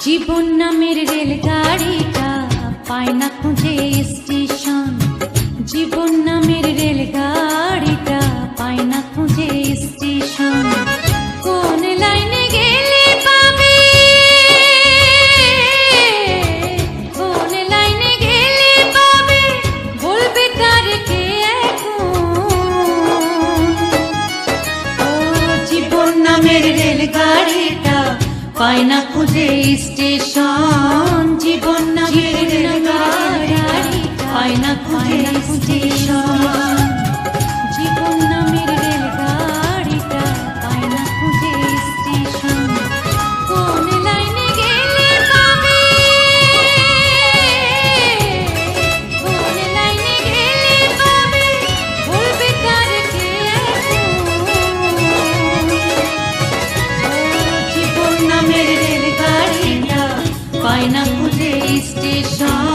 জীবন নামের রেলগাড়িটা পায় না খুঁজে স্টেশন। জীবন নামের রেলগাড়িটা পায় না খুঁজে স্টেশন। কোন লাইনে রেলগাড়িটা পায় না খুঁজে স্টেশন জীবন না পায় না খুঁজে পায় না খুঁজে স্টেশন।